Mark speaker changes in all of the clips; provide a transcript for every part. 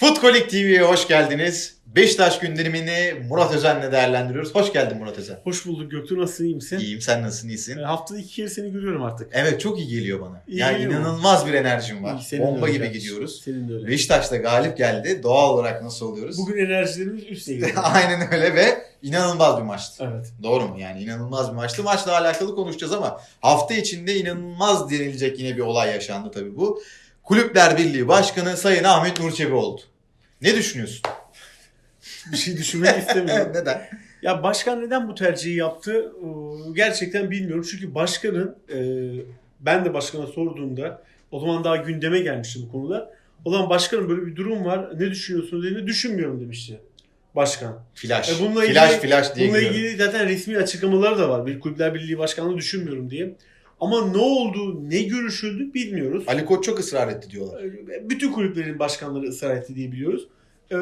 Speaker 1: Futkolik TV'ye hoş geldiniz. Beşiktaş gündemini Murat Özen'le değerlendiriyoruz. Hoş geldin Murat Özen.
Speaker 2: Hoş bulduk Göktuğ nasılsın iyi misin?
Speaker 1: İyiyim sen nasılsın iyisin?
Speaker 2: E, haftada iki kere seni görüyorum artık.
Speaker 1: Evet çok iyi geliyor bana.
Speaker 2: İyi
Speaker 1: ya
Speaker 2: geliyor mu?
Speaker 1: inanılmaz bir enerjim var.
Speaker 2: İyi, senin
Speaker 1: Bomba gibi
Speaker 2: kardeşim.
Speaker 1: gidiyoruz.
Speaker 2: Senin de öyle.
Speaker 1: Beşiktaş da galip geldi. Doğal olarak nasıl oluyoruz?
Speaker 2: Bugün enerjilerimiz üst seviyede.
Speaker 1: Aynen öyle ve inanılmaz bir maçtı.
Speaker 2: evet.
Speaker 1: Doğru mu? Yani inanılmaz bir maçtı. Maçla alakalı konuşacağız ama hafta içinde inanılmaz denilecek yine bir olay yaşandı tabii bu. Kulüpler Birliği Başkanı Sayın Ahmet Nur Çebi oldu. Ne düşünüyorsun?
Speaker 2: Bir şey düşünmek istemiyorum.
Speaker 1: Neden?
Speaker 2: ya başkan neden bu tercihi yaptı? Ee, Gerçekten bilmiyorum. Çünkü başkanın e, ben de başkana sorduğumda o zaman daha gündeme gelmişti bu konuda. O zaman başkanın böyle bir durum var. Ne düşünüyorsun dediğinde düşünmüyorum demişti. Başkan.
Speaker 1: Flash.
Speaker 2: E bununla
Speaker 1: flash
Speaker 2: ilgili-
Speaker 1: flash diye
Speaker 2: Bununla
Speaker 1: giriyorum.
Speaker 2: ilgili zaten resmi açıklamaları da var. Bir kulüpler birliği başkanlığı düşünmüyorum diye. Ama ne oldu, ne görüşüldü bilmiyoruz.
Speaker 1: Ali Koç çok ısrar etti diyorlar.
Speaker 2: Bütün kulüplerin başkanları ısrar etti diye biliyoruz. Ee,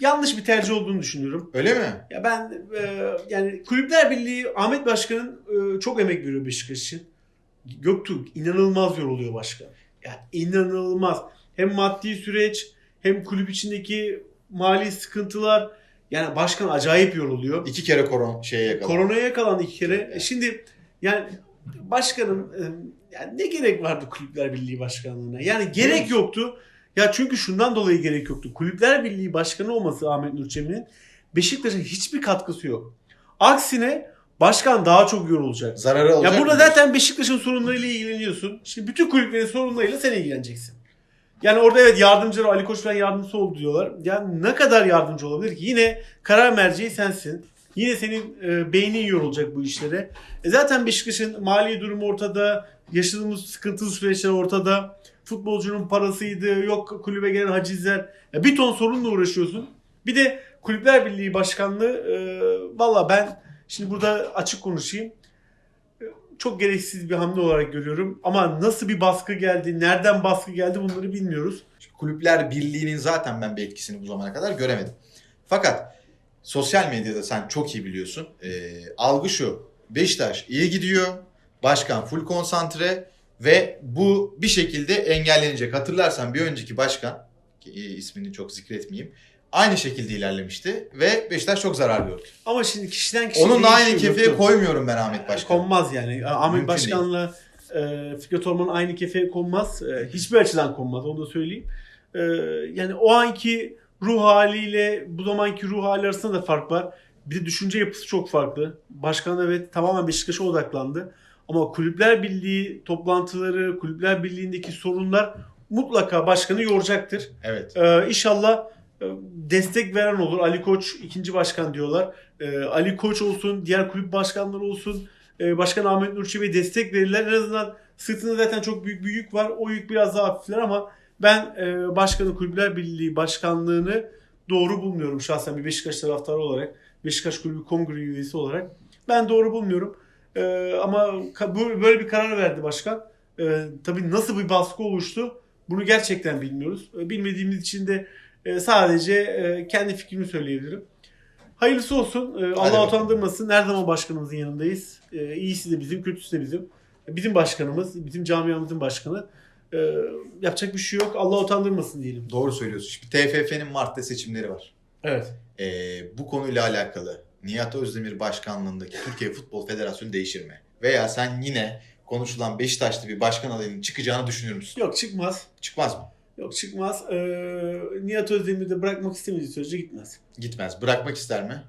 Speaker 2: yanlış bir tercih olduğunu düşünüyorum.
Speaker 1: Öyle mi?
Speaker 2: Ya ben e, yani Kulüpler Birliği Ahmet Başkan'ın e, çok emek veriyor Beşiktaş için. Göktuğ inanılmaz yoruluyor başkan. Yani inanılmaz. Hem maddi süreç hem kulüp içindeki mali sıkıntılar. Yani başkan acayip yoruluyor.
Speaker 1: İki kere koron şeye yakaladı.
Speaker 2: Koronaya yakalandı iki kere. E Şimdi yani başkanım e, yani ne gerek vardı Kulüpler Birliği başkanlığına? Yani gerek yoktu. Ya çünkü şundan dolayı gerek yoktu. Kulüpler Birliği başkanı olması Ahmet Nur Çebi'nin Beşiktaş'a hiçbir katkısı yok. Aksine başkan daha çok yorulacak.
Speaker 1: Zararı olacak
Speaker 2: Ya burada
Speaker 1: mı?
Speaker 2: zaten Beşiktaş'ın sorunlarıyla ilgileniyorsun. Şimdi bütün kulüplerin sorunlarıyla sen ilgileneceksin. Yani orada evet yardımcıları Ali Koç falan yardımcısı oldu diyorlar. Yani ne kadar yardımcı olabilir ki? Yine karar merceği sensin. Yine senin e, beynin yorulacak bu işlere. E zaten Beşiktaş'ın mali durumu ortada. Yaşadığımız sıkıntılı süreçler ortada. Futbolcunun parasıydı. Yok kulübe gelen hacizler. Ya bir ton sorunla uğraşıyorsun. Bir de Kulüpler Birliği Başkanlığı e, valla ben şimdi burada açık konuşayım çok gereksiz bir hamle olarak görüyorum. Ama nasıl bir baskı geldi, nereden baskı geldi bunları bilmiyoruz.
Speaker 1: Kulüpler Birliği'nin zaten ben bir etkisini bu zamana kadar göremedim. Fakat sosyal medyada sen çok iyi biliyorsun. Ee, algı şu. Beşiktaş iyi gidiyor. Başkan full konsantre ve bu bir şekilde engellenecek. Hatırlarsan bir önceki başkan ki ismini çok zikretmeyeyim. Aynı şekilde ilerlemişti ve Beşiktaş çok zarar gördü.
Speaker 2: Ama şimdi kişiden kişiye
Speaker 1: Onun da aynı kefeye
Speaker 2: doktor.
Speaker 1: koymuyorum ben Ahmet Başkan.
Speaker 2: Konmaz yani. Ahmet
Speaker 1: Mümkün
Speaker 2: Başkan'la e, Fikret Orman aynı kefeye konmaz. E, hiçbir açıdan konmaz onu da söyleyeyim. E, yani o anki ruh haliyle bu zamanki ruh hali arasında da fark var. Bir de düşünce yapısı çok farklı. Başkan evet tamamen Beşiktaş'a odaklandı. Ama Kulüpler Birliği toplantıları, Kulüpler Birliği'ndeki sorunlar mutlaka başkanı yoracaktır.
Speaker 1: Evet.
Speaker 2: Ee, inşallah e, destek veren olur. Ali Koç ikinci başkan diyorlar. Ee, Ali Koç olsun, diğer kulüp başkanları olsun. e, başkan Ahmet Nur Çebi'ye destek verirler. En azından sırtında zaten çok büyük bir yük var. O yük biraz daha hafifler ama ben e, başkanı Kulüpler Birliği başkanlığını doğru bulmuyorum şahsen bir Beşiktaş taraftarı olarak. Beşiktaş Kulübü Kongre üyesi olarak. Ben doğru bulmuyorum. Ee, ama böyle bir karar verdi başkan. Ee, tabii nasıl bir baskı oluştu bunu gerçekten bilmiyoruz. Ee, Bilmediğimiz için de e, sadece e, kendi fikrimi söyleyebilirim. Hayırlısı olsun. Ee, Allah utandırmasın. Her zaman başkanımızın yanındayız. Ee, İyisi de bizim, kötüsü de bizim. Bizim başkanımız, bizim camiamızın başkanı. Ee, yapacak bir şey yok. Allah utandırmasın diyelim.
Speaker 1: Doğru söylüyorsun. Şimdi TFF'nin Mart'ta seçimleri var.
Speaker 2: Evet.
Speaker 1: Ee, bu konuyla alakalı Nihat Özdemir başkanlığındaki Türkiye Futbol Federasyonu değişir mi? Veya sen yine konuşulan Beşiktaşlı bir başkan adayının çıkacağını düşünür müsün?
Speaker 2: Yok çıkmaz.
Speaker 1: Çıkmaz mı?
Speaker 2: Yok çıkmaz. Ee, Nihat Özdemir de bırakmak istemediği sürece gitmez.
Speaker 1: Gitmez. Bırakmak ister mi?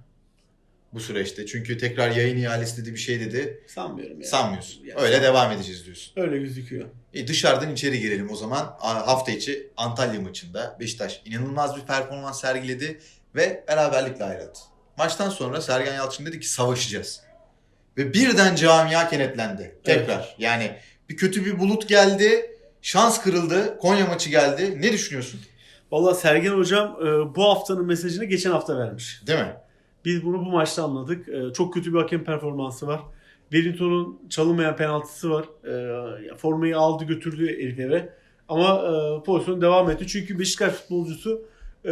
Speaker 1: Bu süreçte. Çünkü tekrar yayın ihalesi dedi bir şey dedi.
Speaker 2: Sanmıyorum yani.
Speaker 1: Sanmıyorsun.
Speaker 2: Yani
Speaker 1: Öyle devam edeceğiz diyorsun.
Speaker 2: Öyle gözüküyor.
Speaker 1: E dışarıdan içeri girelim o zaman. Hafta içi Antalya maçında Beşiktaş inanılmaz bir performans sergiledi ve beraberlikle ayrıldı. Maçtan sonra Sergen Yalçın dedi ki savaşacağız. Ve birden camia kenetlendi. Tekrar. Yani bir kötü bir bulut geldi. Şans kırıldı. Konya maçı geldi. Ne düşünüyorsun?
Speaker 2: Valla Sergen Hocam e, bu haftanın mesajını geçen hafta vermiş.
Speaker 1: Değil mi?
Speaker 2: Biz bunu bu maçta anladık. E, çok kötü bir hakem performansı var. Wellington'un çalınmayan penaltısı var. E, formayı aldı götürdü herif eve. Ama e, pozisyon devam etti. Çünkü Beşiktaş futbolcusu e,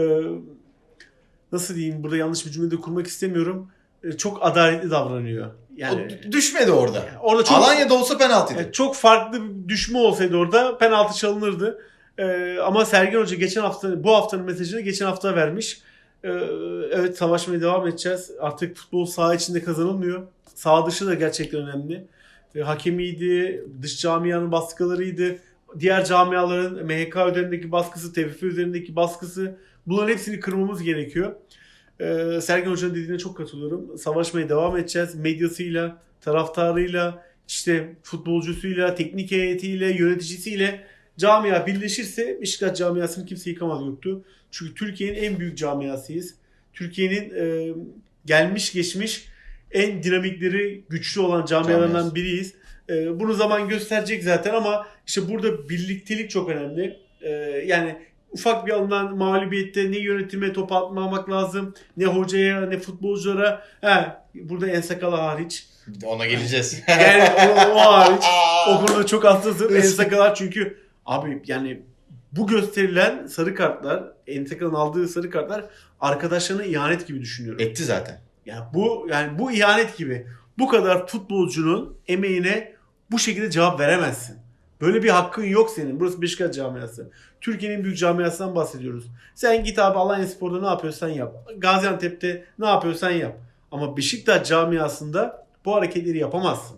Speaker 2: nasıl diyeyim burada yanlış bir cümle de kurmak istemiyorum. E, çok adaletli davranıyor. Yani
Speaker 1: o düşmedi orada.
Speaker 2: orada çok
Speaker 1: Alanya'da olsa penaltıydı.
Speaker 2: Çok farklı bir düşme olsaydı orada penaltı çalınırdı. Ee, ama Sergen Hoca geçen hafta bu haftanın mesajını geçen hafta vermiş. Ee, evet savaşmaya devam edeceğiz. Artık futbol saha içinde kazanılmıyor. Saha dışı da gerçekten önemli. Ee, hakemiydi, dış camianın baskılarıydı. Diğer camiaların MHK üzerindeki baskısı, TFF üzerindeki baskısı. Bunların hepsini kırmamız gerekiyor. Ee, Sergen Hoca'nın dediğine çok katılıyorum. Savaşmaya devam edeceğiz. Medyasıyla, taraftarıyla, işte futbolcusuyla, teknik heyetiyle, yöneticisiyle camia birleşirse Beşiktaş camiasını kimse yıkamaz yoktu. Çünkü Türkiye'nin en büyük camiasıyız. Türkiye'nin e, gelmiş geçmiş en dinamikleri güçlü olan camialarından biriyiz. E, bunu zaman gösterecek zaten ama işte burada birliktelik çok önemli. E, yani ufak bir alınan mağlubiyette ne yönetime top atmamak lazım, ne hocaya, ne futbolculara. Ha, burada en sakalı hariç.
Speaker 1: Ona geleceğiz.
Speaker 2: Yani o, o hariç. O konuda çok hassasım. Ensakalar çünkü abi yani bu gösterilen sarı kartlar, Ensakal'ın aldığı sarı kartlar arkadaşlarına ihanet gibi düşünüyorum.
Speaker 1: Etti zaten.
Speaker 2: Yani bu yani bu ihanet gibi. Bu kadar futbolcunun emeğine bu şekilde cevap veremezsin. Böyle bir hakkın yok senin. Burası Beşiktaş camiası. Türkiye'nin en büyük camiasından bahsediyoruz. Sen git abi Alanya Spor'da ne yapıyorsan yap. Gaziantep'te ne yapıyorsan yap. Ama Beşiktaş camiasında bu hareketleri yapamazsın.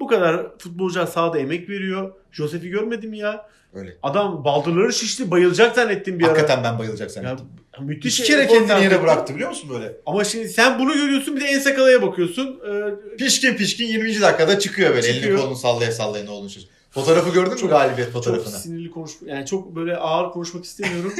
Speaker 2: Bu kadar futbolcular sahada emek veriyor. Josef'i görmedim ya.
Speaker 1: Öyle.
Speaker 2: Adam baldırları şişti. Bayılacak zannettim bir ara.
Speaker 1: Hakikaten ben bayılacak
Speaker 2: Ya,
Speaker 1: zannettim.
Speaker 2: müthiş
Speaker 1: İki kere kendini yere bıraktı biliyor musun böyle?
Speaker 2: Ama şimdi sen bunu görüyorsun bir de Ensakala'ya bakıyorsun. Ee,
Speaker 1: Pişkin pişkin 20. dakikada çıkıyor böyle.
Speaker 2: Çıkıyor.
Speaker 1: Elini kolunu sallaya sallaya ne olduğunu şaşırıyor. Fotoğrafı gördün mü galibiyet
Speaker 2: çok
Speaker 1: fotoğrafını?
Speaker 2: sinirli konuş yani çok böyle ağır konuşmak istemiyorum.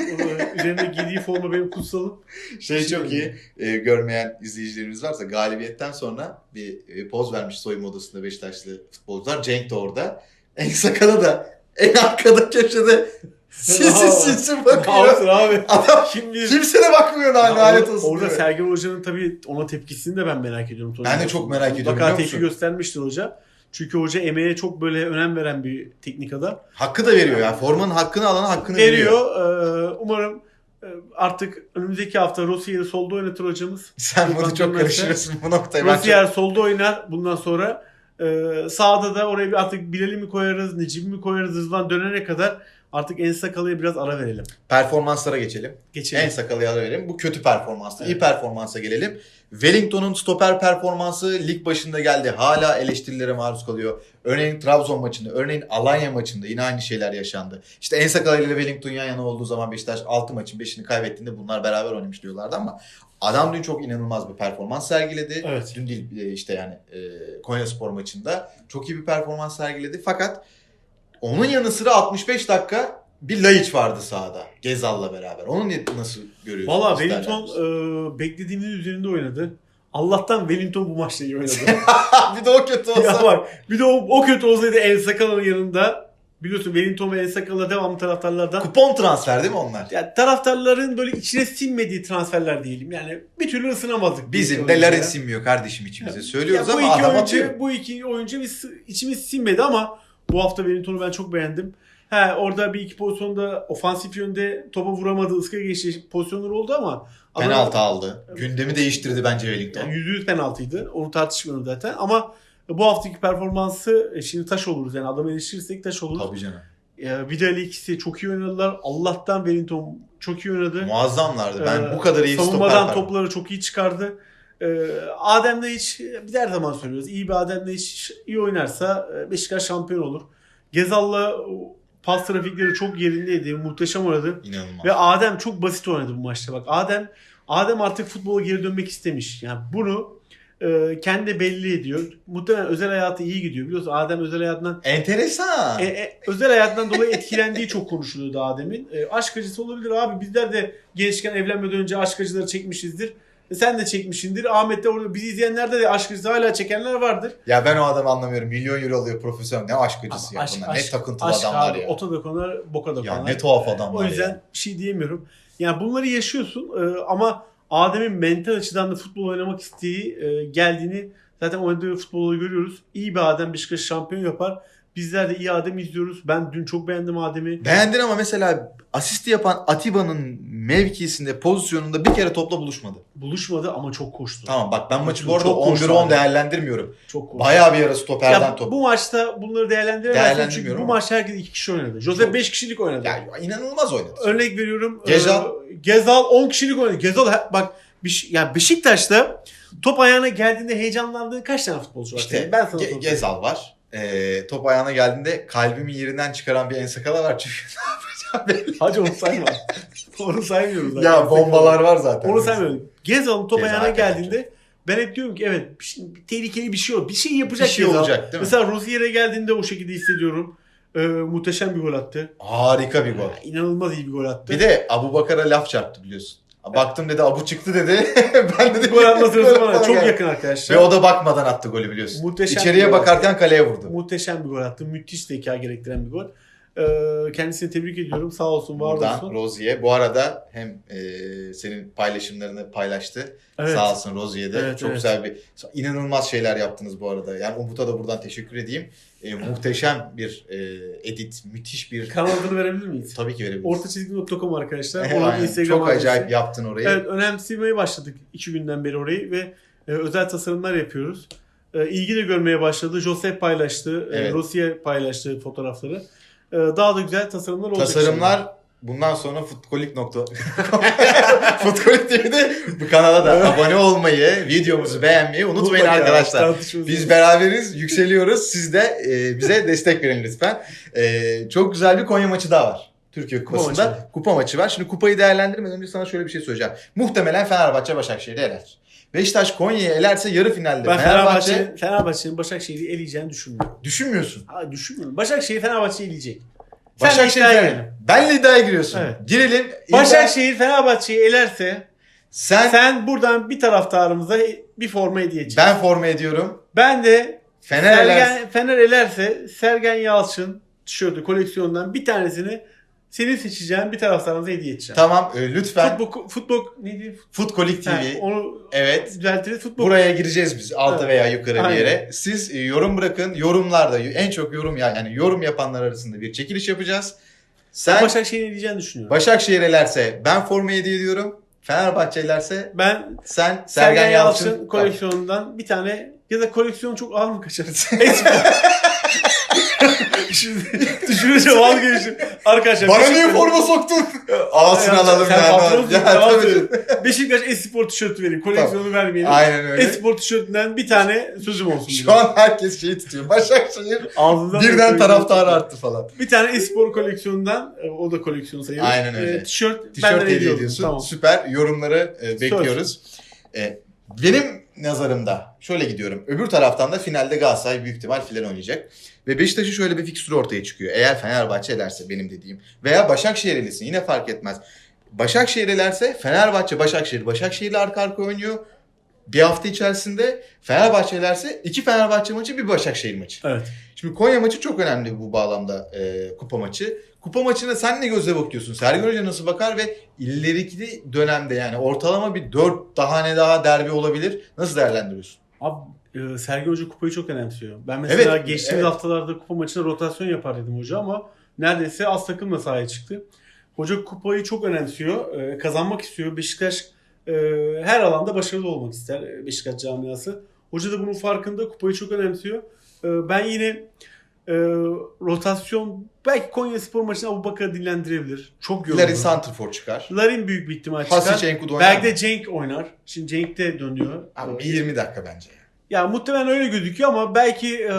Speaker 2: Üzerinde giydiği forma benim kutsalım.
Speaker 1: Şey çok iyi. e, görmeyen izleyicilerimiz varsa galibiyetten sonra bir e, poz vermiş soyunma odasında Beşiktaşlı futbolcular. Cenk de orada. En sakalı da en arkada köşede sinsi sinsi bakıyor.
Speaker 2: Kalsın abi.
Speaker 1: Adam
Speaker 2: Kim bilir.
Speaker 1: kimse de bakmıyor lan lanet olsun.
Speaker 2: Orada. Sergen Hoca'nın tabii ona tepkisini de ben merak ediyorum.
Speaker 1: Ben de çok merak ediyorum,
Speaker 2: Mutlaka tepki göstermiştir hoca. Çünkü hoca emeğe çok böyle önem veren bir teknik adam.
Speaker 1: Hakkı da veriyor yani. Formanın hakkını alana hakkını veriyor.
Speaker 2: Veriyor. Ee, umarım e, artık önümüzdeki hafta Rossier'i solda oynatır hocamız.
Speaker 1: Sen bunu çok karıştırıyorsun bu noktayı. Ben çok-
Speaker 2: Rossier solda oynar bundan sonra. Ee, sağda da oraya bir artık Bilal'i mi koyarız, Necip'i mi koyarız hızlan dönene kadar artık En Sakalı'ya biraz ara verelim.
Speaker 1: Performanslara geçelim.
Speaker 2: Geçelim.
Speaker 1: En sakalı ara verelim. Bu kötü performanstı. İyi
Speaker 2: Evet.
Speaker 1: performansa gelelim. Wellington'un stoper performansı lig başında geldi. Hala eleştirilere maruz kalıyor. Örneğin Trabzon maçında, örneğin Alanya maçında yine aynı şeyler yaşandı. İşte en sakalı ile Wellington yan yana olduğu zaman Beşiktaş 6 maçın 5'ini kaybettiğinde bunlar beraber oynamış diyorlardı ama adam dün çok inanılmaz bir performans sergiledi.
Speaker 2: Evet.
Speaker 1: Dün değil e, işte yani e, Konya Spor maçında çok iyi bir performans sergiledi. Fakat onun yanı sıra 65 dakika bir Laiç vardı sahada. Gezal'la beraber. Onu ne- nasıl görüyorsun?
Speaker 2: Valla
Speaker 1: İsterler
Speaker 2: Wellington
Speaker 1: misin?
Speaker 2: e, beklediğimin üzerinde oynadı. Allah'tan Wellington bu maçta iyi oynadı.
Speaker 1: bir de o kötü olsa.
Speaker 2: ya bak bir de o, o kötü olsaydı En Sakala'nın yanında biliyorsun Wellington ve En Sakala devamlı taraftarlardan
Speaker 1: Kupon transfer değil mi onlar?
Speaker 2: yani taraftarların böyle içine sinmediği transferler diyelim. Yani bir türlü ısınamadık.
Speaker 1: Bizim
Speaker 2: bu
Speaker 1: de
Speaker 2: oyuncuya.
Speaker 1: Larin sinmiyor kardeşim içimize.
Speaker 2: Ya
Speaker 1: Söylüyoruz
Speaker 2: bu
Speaker 1: ama
Speaker 2: iki
Speaker 1: adam
Speaker 2: oyuncu,
Speaker 1: atıyor.
Speaker 2: Bu iki oyuncu biz, içimiz sinmedi ama bu hafta Wellington'u ben çok beğendim. He, orada bir iki pozisyonda ofansif yönde topa vuramadı, ıska geçti pozisyonlar oldu ama adam-
Speaker 1: Penaltı aldı. Gündemi değiştirdi bence Wellington.
Speaker 2: Yani yüzde yüz penaltıydı. Onu tartışmıyorum zaten. Ama bu haftaki performansı e, şimdi taş oluruz. Yani adamı eleştirirsek taş oluruz.
Speaker 1: Tabii canım.
Speaker 2: E, Vidal ikisi çok iyi oynadılar. Allah'tan Wellington çok iyi oynadı.
Speaker 1: Muazzamlardı. Ben
Speaker 2: Ee,
Speaker 1: bu kadar iyi
Speaker 2: Savunmadan
Speaker 1: stoper
Speaker 2: topları çok iyi çıkardı. Ee, Adem de hiç biz her zaman söylüyoruz. İyi bir Adem de hiç iyi oynarsa e, Beşiktaş şampiyon olur. Gezal'la pas trafikleri çok yerindeydi. Muhteşem oynadı.
Speaker 1: İnanılmaz.
Speaker 2: Ve Adem çok basit oynadı bu maçta. Bak Adem Adem artık futbola geri dönmek istemiş. Yani bunu e, kendi belli ediyor. Muhtemelen özel hayatı iyi gidiyor. Biliyorsun Adem özel hayatından
Speaker 1: Enteresan.
Speaker 2: e, e, özel hayatından dolayı etkilendiği çok konuşuluyordu Adem'in. E, aşk acısı olabilir abi. Bizler de gençken evlenmeden önce aşk acıları çekmişizdir. Sen de çekmişsindir. Ahmet de orada bizi izleyenlerde de aşk acısı hala çekenler vardır.
Speaker 1: Ya ben o adamı anlamıyorum. Milyon euro alıyor profesyonel. Ne aşk acısı
Speaker 2: Ama
Speaker 1: ya
Speaker 2: aşk-
Speaker 1: bunlar.
Speaker 2: aşk-
Speaker 1: ne takıntılı
Speaker 2: Aşk
Speaker 1: adamlar
Speaker 2: abi,
Speaker 1: ya.
Speaker 2: Ota da konar, boka da
Speaker 1: Ya
Speaker 2: konar.
Speaker 1: ne tuhaf
Speaker 2: E,
Speaker 1: adamlar
Speaker 2: O yüzden
Speaker 1: ya.
Speaker 2: bir şey diyemiyorum. Yani bunları yaşıyorsun e, ama Adem'in mental açıdan da futbol oynamak isteği e, geldiğini zaten oynadığı futbolu görüyoruz. İyi bir Adem Beşiktaş şampiyon yapar. Bizler de iyi Adem izliyoruz. Ben dün çok beğendim Adem'i.
Speaker 1: Beğendin ama mesela asisti yapan Atiba'nın mevkisinde, pozisyonunda bir kere topla buluşmadı.
Speaker 2: Buluşmadı ama çok koştu.
Speaker 1: Tamam bak ben maçı
Speaker 2: Çok
Speaker 1: bu arada
Speaker 2: koştu
Speaker 1: 11'e 10
Speaker 2: abi.
Speaker 1: değerlendirmiyorum.
Speaker 2: Çok koştu.
Speaker 1: Bayağı bir ara stoperden
Speaker 2: ya,
Speaker 1: top.
Speaker 2: bu maçta bunları değerlendiremezsin çünkü
Speaker 1: Değerlendirmiyorum
Speaker 2: bu
Speaker 1: ama.
Speaker 2: maçta herkes iki kişi oynadı. Jose
Speaker 1: Çok-
Speaker 2: 5 kişilik oynadı.
Speaker 1: Ya inanılmaz oynadı.
Speaker 2: Örnek veriyorum.
Speaker 1: Gezal.
Speaker 2: e, Gezal 10 kişilik oynadı. Gezal he- bak bir, şey- ya Beşiktaş'ta top ayağına geldiğinde heyecanlandığın kaç tane futbolcu var?
Speaker 1: İşte
Speaker 2: senin? ben sana
Speaker 1: Ge-
Speaker 2: sorayım.
Speaker 1: Gezal var. Ee, top ayağına geldiğinde kalbimin yerinden çıkaran bir ensakala var çünkü ne yapacağım belli.
Speaker 2: Hacı onu sayma. onu saymıyoruz. zaten.
Speaker 1: Ya bombalar var zaten.
Speaker 2: Onu saymıyorum. Gezal'ın top
Speaker 1: Gezal
Speaker 2: ayağına geldiğinde ben hep diyorum ki evet bir şey- bir tehlikeli bir şey olur. Bir şey yapacak
Speaker 1: Bir şey
Speaker 2: Gezal.
Speaker 1: olacak değil mi?
Speaker 2: Mesela Rosier'e geldiğinde o şekilde hissediyorum. Ee, muhteşem bir gol attı.
Speaker 1: Harika bir gol.
Speaker 2: İnanılmaz iyi bir gol attı.
Speaker 1: Bir de Abu Bakar'a laf çarptı biliyorsun. Baktım dedi Abu çıktı dedi. ben dedim
Speaker 2: gol
Speaker 1: gol
Speaker 2: bana çok
Speaker 1: geldi.
Speaker 2: yakın
Speaker 1: Ve
Speaker 2: arkadaşlar.
Speaker 1: o da bakmadan attı golü biliyorsun.
Speaker 2: Muhteşem
Speaker 1: İçeriye bakarken kaleye vurdu.
Speaker 2: Muhteşem bir gol attı. Müthiş zeka gerektiren bir gol. Ee, kendisini tebrik ediyorum. Sağ olsun, var
Speaker 1: Buradan
Speaker 2: olsun.
Speaker 1: Rozier. Bu arada hem e, senin paylaşımlarını paylaştı.
Speaker 2: Evet.
Speaker 1: Sağ olsun Rozier de.
Speaker 2: Evet,
Speaker 1: Çok
Speaker 2: evet.
Speaker 1: güzel bir inanılmaz şeyler yaptınız bu arada. Yani Umut'a da buradan teşekkür edeyim. E, muhteşem bir e, edit, müthiş bir
Speaker 2: Kanal adını verebilir miyiz?
Speaker 1: tabii ki verebiliriz.
Speaker 2: Ortaçizgi.com arkadaşlar.
Speaker 1: Aynen.
Speaker 2: Onun Instagram
Speaker 1: Çok
Speaker 2: adresi.
Speaker 1: acayip yaptın orayı.
Speaker 2: Evet önemsemeye başladık iki günden beri orayı ve e, özel tasarımlar yapıyoruz. E, ilgi de görmeye başladı. Josep paylaştı. E,
Speaker 1: Evet.
Speaker 2: Rossier paylaştı fotoğrafları. E, daha da güzel tasarımlar olacak.
Speaker 1: Tasarımlar bundan sonra futkolik nokta. futkolik TV'de bu kanala da abone olmayı, videomuzu beğenmeyi
Speaker 2: şimdi.
Speaker 1: unutmayın
Speaker 2: Mutlaka
Speaker 1: arkadaşlar. Biz beraberiz, yükseliyoruz. Siz de e, bize destek verin lütfen. E, çok güzel bir Konya maçı daha var. Türkiye
Speaker 2: Kupa
Speaker 1: Kupası'nda
Speaker 2: maçı.
Speaker 1: kupa maçı var. Şimdi kupayı değerlendirmeden önce sana şöyle bir şey söyleyeceğim. Muhtemelen Fenerbahçe Başakşehir'i eler. Beşiktaş Konya'yı elerse yarı finalde
Speaker 2: ben
Speaker 1: Fenerbahçe,
Speaker 2: Fenerbahçe, Fenerbahçe'nin Başakşehir'i eleyeceğini düşünmüyorum.
Speaker 1: düşünmüyorsun.
Speaker 2: Ha, düşünmüyorum. Başakşehir Fenerbahçe'yi eleyecek. Sen
Speaker 1: Başakşehir
Speaker 2: iddiaya girelim.
Speaker 1: Benle iddiaya giriyorsun.
Speaker 2: Evet.
Speaker 1: Girelim.
Speaker 2: Başakşehir Fenerbahçe'yi elerse
Speaker 1: sen,
Speaker 2: sen buradan bir taraftarımıza bir forma hediye edeceksin.
Speaker 1: ben forma ediyorum.
Speaker 2: Ben de
Speaker 1: Fener elerse
Speaker 2: Sergen, Fener elerse Sergen Yalçın tişörtü koleksiyonundan bir tanesini senin seçeceğin bir taraftarımıza hediye edeceğim.
Speaker 1: Tamam e, lütfen
Speaker 2: Futbol, futbol neydi?
Speaker 1: Futkolik TV.
Speaker 2: Ha, onu
Speaker 1: Evet.
Speaker 2: düzeltiriz. Futbol.
Speaker 1: Buraya gireceğiz biz alta
Speaker 2: Evet.
Speaker 1: veya yukarı bir
Speaker 2: Aynen.
Speaker 1: yere. Siz e, yorum bırakın. Yorumlarda en çok yorum ya- yani yorum yapanlar arasında bir çekiliş yapacağız. Sen
Speaker 2: Başakşehir'in eleyeceğini düşünüyorum.
Speaker 1: Başakşehir elerse ben forma hediye ediyorum. Fenerbahçe elerse
Speaker 2: ben
Speaker 1: sen Sergen,
Speaker 2: Sergen
Speaker 1: Yalçın,
Speaker 2: Yalçın koleksiyonundan bir tane ya da koleksiyon çok ağır mı kaçar? Şimdi düşününce vazgeçtim. Arkadaşlar.
Speaker 1: Bana niye forma soktun? Ağasını
Speaker 2: Ya,
Speaker 1: alalım
Speaker 2: sen patronsun,
Speaker 1: Ya, tabii.
Speaker 2: Beşiktaş Espor tişörtü vereyim. Koleksiyonu vermeyelim.
Speaker 1: Aynen öyle.
Speaker 2: Espor tişörtünden bir tane sözüm olsun.
Speaker 1: Şu an herkes şeyi tutuyor. Başakşehir
Speaker 2: Ağzından
Speaker 1: birden taraftar arttı falan.
Speaker 2: Bir tane espor koleksiyonundan e, o da koleksiyon sayılır.
Speaker 1: Aynen öyle.
Speaker 2: E, tişört,
Speaker 1: Tişört
Speaker 2: benden
Speaker 1: hediye
Speaker 2: ediyorum.
Speaker 1: ediyorsun.
Speaker 2: Tamam.
Speaker 1: Süper. Yorumları e, bekliyoruz. E, benim nazarımda şöyle gidiyorum. Öbür taraftan da finalde Galatasaray büyük ihtimal final oynayacak. Ve Beşiktaş'ın şöyle bir fikstürü ortaya çıkıyor. Eğer Fenerbahçe ederse benim dediğim. Veya Başakşehir elesin yine fark etmez. Başakşehir elerse Fenerbahçe, Başakşehir, Başakşehir'le arka arka oynuyor. Bir hafta içerisinde Fenerbahçe elerse iki Fenerbahçe maçı bir Başakşehir maçı.
Speaker 2: Evet.
Speaker 1: Şimdi Konya maçı çok önemli bu bağlamda e, kupa maçı. Kupa maçına sen ne gözle bakıyorsun? Sergen Hoca nasıl bakar ve ileriki dönemde yani ortalama bir 4 daha ne daha derbi olabilir. Nasıl değerlendiriyorsun?
Speaker 2: Abi e, Sergen Hoca kupayı çok önemsiyor. Ben mesela
Speaker 1: Evet,
Speaker 2: geçtiğimiz
Speaker 1: evet.
Speaker 2: haftalarda kupa maçına rotasyon yapar dedim hoca ama neredeyse az takımla sahaya çıktı. Hoca kupayı çok önemsiyor. e, kazanmak istiyor. Beşiktaş e, her alanda başarılı olmak ister e, Beşiktaş camiası. Hoca da bunun farkında. Kupayı çok önemsiyor. E, ben yine e, rotasyon belki Konya Spor maçında Abu Bakar'ı dinlendirebilir. Çok yoruldu.
Speaker 1: Larin Santrfor çıkar.
Speaker 2: Larin büyük bir ihtimal çıkar.
Speaker 1: Hasic Enkudu oynar
Speaker 2: Belki de Cenk oynar. Şimdi Cenk de dönüyor.
Speaker 1: Abi bir 20 dakika bence.
Speaker 2: Ya muhtemelen öyle gözüküyor ama belki e,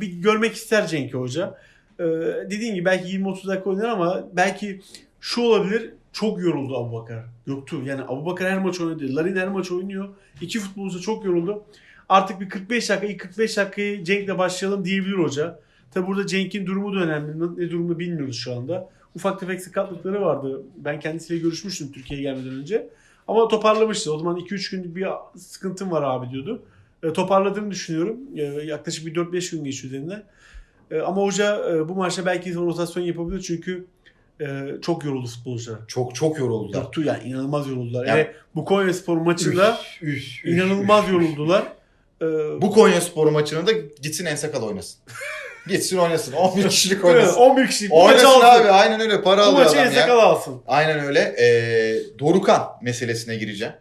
Speaker 2: bir görmek ister Cenk Hoca. E, dediğim gibi belki 20-30 dakika oynar ama belki şu olabilir. Çok yoruldu Abubakar. Yoktu. Yani Abubakar her maç oynadı. Larin her maç oynuyor. İki futbolcu çok yoruldu. Artık bir 45 dakika, ilk 45 dakikayı Cenk'le başlayalım diyebilir hoca. Tabi burada Cenk'in durumu da önemli. Ne durumda bilmiyoruz şu anda. Ufak tefek sakatlıkları vardı. Ben kendisiyle görüşmüştüm Türkiye'ye gelmeden önce. Ama toparlamıştı. O zaman 2-3 günlük bir sıkıntım var abi diyordu. E, toparladığını düşünüyorum. E, yaklaşık bir 4-5 gün geçiyor üzerinden. E, ama hoca bu maçta belki rotasyon yapabilir çünkü çok yoruldu futbolcular.
Speaker 1: Çok çok yoruldular.
Speaker 2: Yoktu yani inanılmaz yoruldular.
Speaker 1: Ya-
Speaker 2: Yani bu Konya Spor maçında
Speaker 1: Üf, üf,
Speaker 2: inanılmaz
Speaker 1: üf.
Speaker 2: yoruldular. E,
Speaker 1: Bu Konya Spor maçını da gitsin Ensakal oynasın. Gitsin oynasın. 11 kişilik oynasın.
Speaker 2: 11 kişilik bu maçı
Speaker 1: Oynasın
Speaker 2: alsın.
Speaker 1: abi aynen öyle para
Speaker 2: Bu
Speaker 1: alıyor
Speaker 2: maçı
Speaker 1: adam ya.
Speaker 2: sakal alsın.
Speaker 1: Aynen öyle. Ee, Dorukan meselesine gireceğim.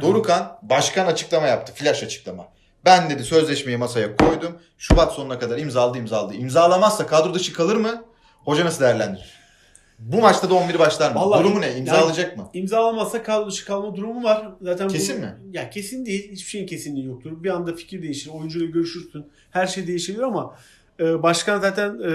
Speaker 1: Dorukan başkan açıklama yaptı. Flash açıklama. Ben dedi sözleşmeyi masaya koydum. Şubat sonuna kadar imzaladı imzaladı. İmzalamazsa kadro dışı kalır mı? Hoca nasıl değerlendirir? Bu maçta da 11 başlar mı?
Speaker 2: Vallahi-
Speaker 1: Durumu ne? İmzalayacak mı?
Speaker 2: İmzalamazsa kadro dışı kalma durumu var. Zaten bu-
Speaker 1: Kesin mi?
Speaker 2: Ya kesin değil. Hiçbir şeyin kesinliği yoktur. Bir anda fikir değişir. Oyuncuyla görüşürsün. Her şey değişebilir ama e, başkan zaten e,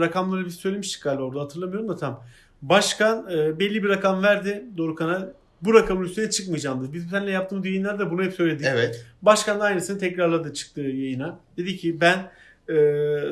Speaker 2: rakamları biz söylemiştik galiba orada hatırlamıyorum da tam. Başkan e, belli bir rakam verdi Dorukan'a. Bu rakamın üstüne çıkmayacağım dedi. Biz seninle yaptığımız yayınlarda bunu hep söyledik.
Speaker 1: Evet.
Speaker 2: Başkan da aynısını tekrarladı çıktığı yayına. Dedi ki ben e,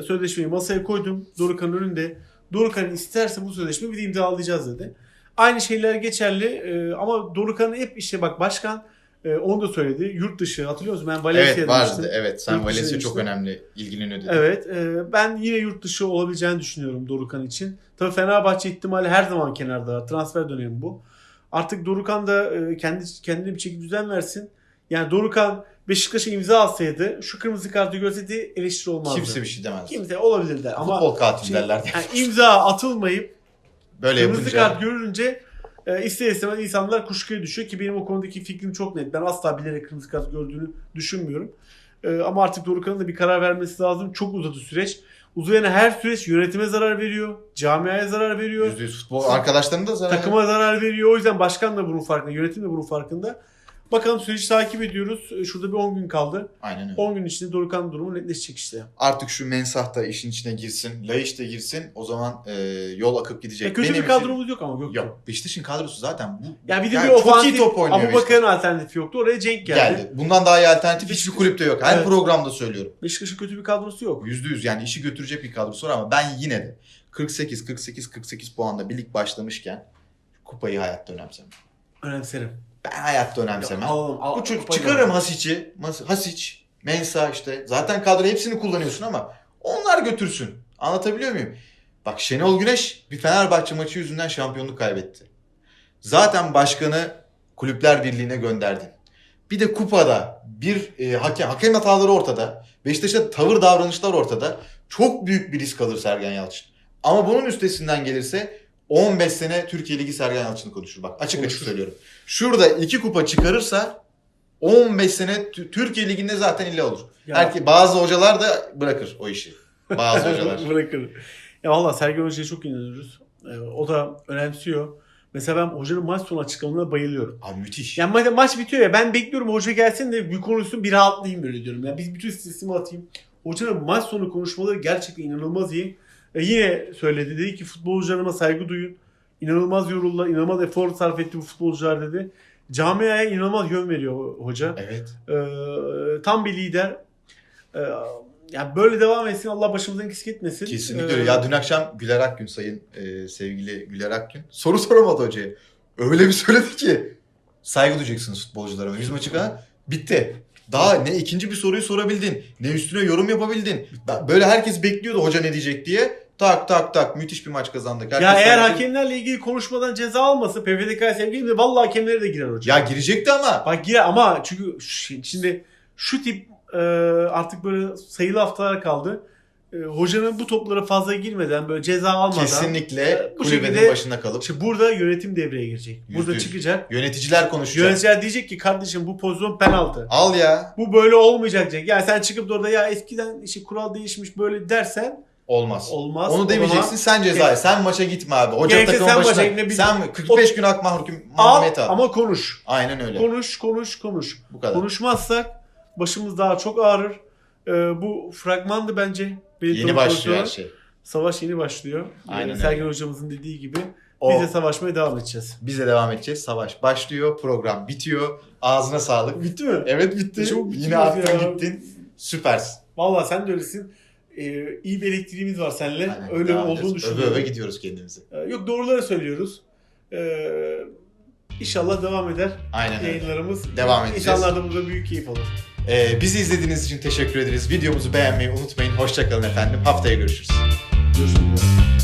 Speaker 2: sözleşmeyi masaya koydum Dorukan'ın önünde. Dorukan isterse bu sözleşmeyi biz imzalayacağız dedi. Aynı şeyler geçerli e, ama Dorukan'ın hep işte bak başkan e, onu da söyledi. Yurt dışı hatırlıyor musun? Ben Valencia'da
Speaker 1: Evet vardı. Evet. Sen
Speaker 2: Yurt
Speaker 1: Valencia çok önemli ilgileniyor dedin.
Speaker 2: Evet. e, ben yine yurt dışı olabileceğini düşünüyorum Dorukan için. Tabii Fenerbahçe ihtimali her zaman kenarda. Transfer dönemi bu. Artık Dorukan da e, kendi kendine bir çeki düzen versin. Yani Dorukan Beşiktaş'a imza atsaydı şu kırmızı kartı görseydi eleştiri olmazdı.
Speaker 1: Kimse bir şey demez.
Speaker 2: Kimse olabilir der ama
Speaker 1: Futbol katil
Speaker 2: şey,
Speaker 1: derler.
Speaker 2: yani imza atılmayıp
Speaker 1: Böyle
Speaker 2: kırmızı
Speaker 1: yapınca.
Speaker 2: kart görülünce e, ister istemez insanlar kuşkuya düşüyor ki benim o konudaki fikrim çok net. Ben asla bilerek kırmızı kart gördüğünü düşünmüyorum. E, ama artık Dorukan'ın da bir karar vermesi lazım. Çok uzadı süreç. Uzayan her süreç yönetime zarar veriyor. Camiaya zarar veriyor.
Speaker 1: %100 futbol arkadaşlarının da zarar.
Speaker 2: Takıma zarar veriyor. O yüzden başkan da bunun farkında. Yönetim de bunun farkında. Bakalım süreci takip ediyoruz. E, Şurada bir 10 gün kaldı.
Speaker 1: Aynen öyle.
Speaker 2: 10 gün içinde Dorukan durumu netleşecek işte.
Speaker 1: Artık şu mensah da işin içine girsin. Laiş de girsin. O zaman e, yol akıp gidecek.
Speaker 2: Ya kötü
Speaker 1: Benim
Speaker 2: bir kadromuz yok ama yok.
Speaker 1: Yok. Beşiktaş'ın kadrosu zaten bu.
Speaker 2: Ya bir de
Speaker 1: Yani
Speaker 2: bir
Speaker 1: çok
Speaker 2: ofansif
Speaker 1: iyi top oynuyor
Speaker 2: Abu
Speaker 1: Beşiktaş.
Speaker 2: Bakar'ın alternatifi yoktu. Oraya Cenk geldi.
Speaker 1: geldi. Bundan daha iyi alternatif hiçbir kulüpte yok. Her
Speaker 2: Evet.
Speaker 1: programda söylüyorum.
Speaker 2: Beşiktaş'ın kötü bir kadrosu yok.
Speaker 1: Yüzde yüz yani işi götürecek bir kadrosu var ama ben yine de 48 48 48 puanda bir lig başlamışken kupayı hayatta önemsemem.
Speaker 2: Önemserim.
Speaker 1: Ben hayatta önemsemem.
Speaker 2: Alalım, al-
Speaker 1: Bu çocuk çıkarım Mas- Hasic, Mensa işte. Zaten kadro hepsini kullanıyorsun ama onlar götürsün. Anlatabiliyor muyum? Bak Şenol Güneş bir Fenerbahçe maçı yüzünden şampiyonluk kaybetti. Zaten başkanı Kulüpler Birliği'ne gönderdin. Bir de kupada bir e, hakem, hakem hataları ortada. Beşiktaş'ta tavır davranışlar ortada. Çok büyük bir risk alır Sergen Yalçın. Ama bunun üstesinden gelirse 15 sene Türkiye Ligi Sergen Yalçın'ı konuşur. Bak açık açık söylüyorum. Şurada iki kupa çıkarırsa 15 sene Tü- Türkiye Ligi'nde zaten ille olur.
Speaker 2: Ya-
Speaker 1: Herke, bazı hocalar da bırakır o işi. Bazı hocalar.
Speaker 2: Bırakır. Ya valla Sergen Hoca'ya çok inanıyoruz. Ee, o da önemsiyor. Mesela ben hocanın maç sonu açıklamalarına bayılıyorum.
Speaker 1: Abi müthiş.
Speaker 2: Yani maç, maç bitiyor ya ben bekliyorum hoca gelsin de bir konuşsun bir rahatlayayım böyle diyorum. Yani biz bütün stresimi atayım. Hocanın maç sonu konuşmaları gerçekten inanılmaz iyi. E yine söyledi dedi ki futbolcularıma saygı duyun. İnanılmaz yoruldular, inanılmaz efor sarf etti bu futbolcular dedi. Camiaya inanılmaz yön veriyor hoca.
Speaker 1: Evet.
Speaker 2: Ee, tam bir lider. Ee, yani böyle devam etsin. Allah başımızdan eksik etmesin.
Speaker 1: Kesinlikle
Speaker 2: Ee.
Speaker 1: Ya dün akşam Güler Akgün sayın e, sevgili Güler Akgün soru soramadı hocaya. Öyle bir söyledi ki saygı duyacaksınız futbolculara. Yüz maçı kadar bitti. Daha ne ikinci bir soruyu sorabildin, ne üstüne yorum yapabildin. Böyle herkes bekliyordu hoca ne diyecek diye. Tak tak tak müthiş bir maç kazandık.
Speaker 2: ya
Speaker 1: Herkes
Speaker 2: eğer
Speaker 1: saygı-
Speaker 2: hakemlerle ilgili konuşmadan ceza almasa PFDK sevgili de vallahi hakemlere de girer hocam.
Speaker 1: Ya girecekti ama.
Speaker 2: Bak girer ama çünkü şimdi şu tip e, artık böyle sayılı haftalar kaldı. E, hocanın bu toplara fazla girmeden böyle ceza almadan
Speaker 1: Kesinlikle
Speaker 2: e, bu
Speaker 1: kulübenin
Speaker 2: şekilde-
Speaker 1: başında kalıp
Speaker 2: işte burada yönetim devreye girecek.
Speaker 1: Yüzde
Speaker 2: Burada
Speaker 1: yüz.
Speaker 2: çıkacak.
Speaker 1: yöneticiler konuşacak.
Speaker 2: Yöneticiler diyecek ki kardeşim bu pozisyon penaltı.
Speaker 1: Al ya.
Speaker 2: Bu böyle olmayacak diyecek. Yani sen çıkıp da orada ya eskiden işte kural değişmiş böyle dersen
Speaker 1: Olmaz.
Speaker 2: olmaz.
Speaker 1: Onu
Speaker 2: O
Speaker 1: demeyeceksin sen cezaya. Sen maça gitme abi. Hoca takımın
Speaker 2: sen
Speaker 1: başına.
Speaker 2: maça bir-
Speaker 1: Sen 45 gün hak mahkum
Speaker 2: Al
Speaker 1: mahkumiyet al.
Speaker 2: ama konuş.
Speaker 1: Aynen öyle.
Speaker 2: Konuş, konuş, konuş.
Speaker 1: Bu kadar.
Speaker 2: Konuşmazsak başımız daha çok ağrır. Ee, bu fragmandı bence. Benim
Speaker 1: Yeni başlıyor her şey.
Speaker 2: Savaş yeni başlıyor.
Speaker 1: Aynen öyle.
Speaker 2: Sergen hocamızın dediği gibi
Speaker 1: O,
Speaker 2: biz de savaşmaya devam edeceğiz.
Speaker 1: biz de devam edeceğiz. Savaş başlıyor. Program bitiyor. Ağzına sağlık.
Speaker 2: Bitti mi?
Speaker 1: Evet bitti.
Speaker 2: Çok
Speaker 1: Yine
Speaker 2: ya.
Speaker 1: gittin. Süpersin.
Speaker 2: Vallahi sen de öylesin. Ee, iyi bir elektriğimiz var seninle.
Speaker 1: Aynen,
Speaker 2: Öyle olduğunu
Speaker 1: edeceğiz.
Speaker 2: düşünüyorum.
Speaker 1: Öve öve gidiyoruz kendimizi.
Speaker 2: Ee, yok doğruları söylüyoruz. Ee, inşallah devam eder
Speaker 1: Aynen
Speaker 2: yayınlarımız.
Speaker 1: Devam edeceğiz.
Speaker 2: İnsanlar da burada büyük keyif alır.
Speaker 1: Ee, bizi izlediğiniz için teşekkür ederiz. Videomuzu beğenmeyi unutmayın. Hoşçakalın efendim. Haftaya görüşürüz.
Speaker 2: Görüşmek üzere.